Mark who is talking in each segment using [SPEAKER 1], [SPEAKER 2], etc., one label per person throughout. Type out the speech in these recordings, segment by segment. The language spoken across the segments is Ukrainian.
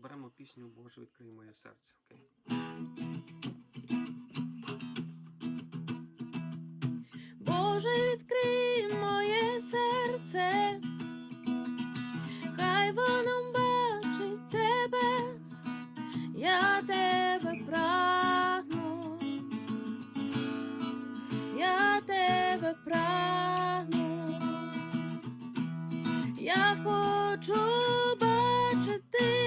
[SPEAKER 1] розберемо пісню Боже, відкрий моє серце. Окей.
[SPEAKER 2] Боже, відкрий моє серце, хай воно бачить тебе, я тебе прагну, я тебе прагну, я хочу бачити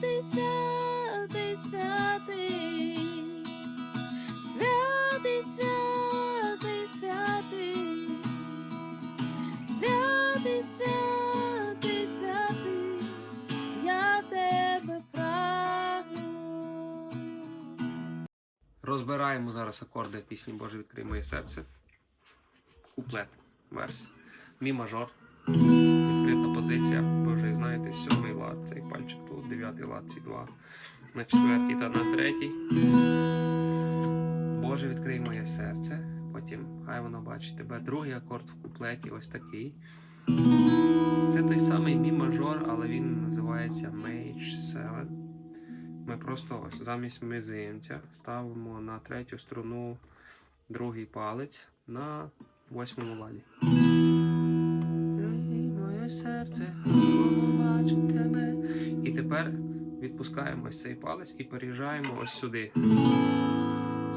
[SPEAKER 2] святий, святий, святий, святий, святий, святий, святий, святий, я тебе прагну.
[SPEAKER 1] Розбираємо зараз акорди пісні Боже, відкрий моє серце. Куплет, верс. Мі мажор. Відкрита позиція. Знаєте, сьомий лад, цей пальчик тут, дев'ятий лад, ці два. На четвертій та на третій. Боже, відкрий моє серце. Потім хай воно бачить тебе. Другий акорд в куплеті ось такий. Це той самий мі мажор, але він називається Mage 7. Ми просто ось замість мизинця ставимо на третю струну другий палець на восьмому ладі. Відпускаємо ось цей палець і переїжджаємо ось сюди.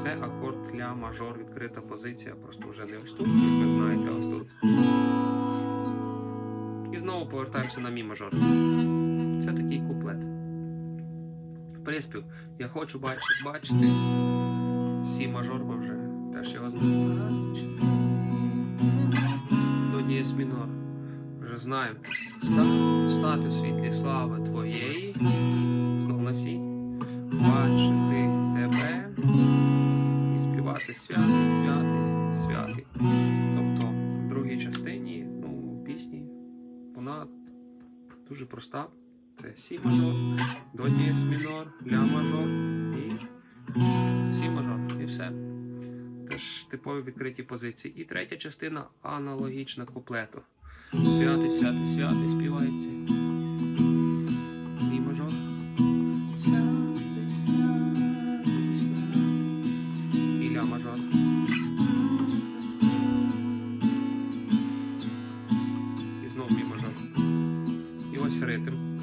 [SPEAKER 1] Це акорд ля мажор, відкрита позиція, просто вже не ось тут, як ви знаєте, ось тут. І знову повертаємося на мі мажор. Це такий куплет. Приспів. Я хочу бачити, бачити. Сі мажор, бо вже теж його знаємо. До дієс мінор. Вже знаємо. Стати в світлі слави твоєї. Дуже проста. Це Сі мажор, до дієс мінор, ля мажор і Сі мажор. І все. Теж типові відкриті позиції. І третя частина аналогічна куплету. Святий, святий, святий співається. ось ритм.